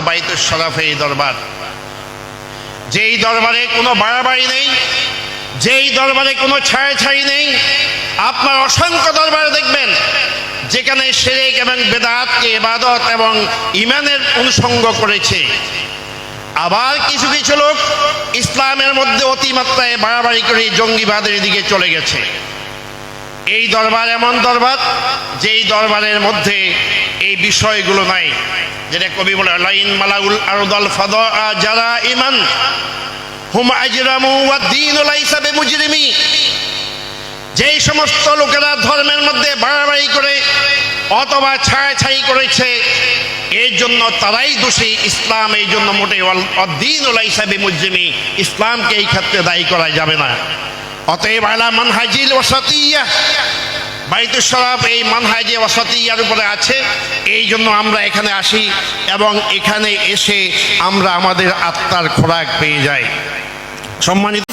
বাইতুল শরাফে এই দরবার। যেই দরবারে কোনো বাড়াবাড়ি নেই, যেই দরবারে কোনো ছায়াছাই নেই, আপনার অসংখ্য দরবারে দেখবেন, যেখানে শেরেক এবং বেদাতকে ইবাদত এবং ইমানের অনুসঙ্গ করেছে। আবার কিছু কিছু লোক ইসলামের মধ্যে অতিমাত্রায় বাড়াবাড়ি করে জঙ্গিবাদের দিকে চলে গেছে। এই দরবার এমন দরবার, যেই দরবারের মধ্যে এই বিষয়গুলো নাই। যেটা কবি বলে, লাইন মালাউল আরদাল ফাদা যারা ইমান। হুম আজরামু ওয়াদ্দিন লাইসা বিমুজরিমি। যেই সমস্ত লোকেরা ধর্মের মধ্যে বাড়াবাড়ি করে অথবা ছায়াছাই করেছে, এর জন্য তারাই দোষী। ইসলাম এই জন্য মোটে অদ্দিন লাইসা বিমুজরিমি। ইসলামকে এই ক্ষেত্রে দায়ী করা যাবে না। অতএব আলা মানহাজিল ওয়াসাতিয়া বাইতুল শরাফ এই মানহাজে ওয়াসাতিয়ার উপরে আছে। এই জন্য আমরা এখানে আসি এবং এখানে এসে আমরা আমাদের আত্মার খোরাক পেয়ে যাই। সম্মানিত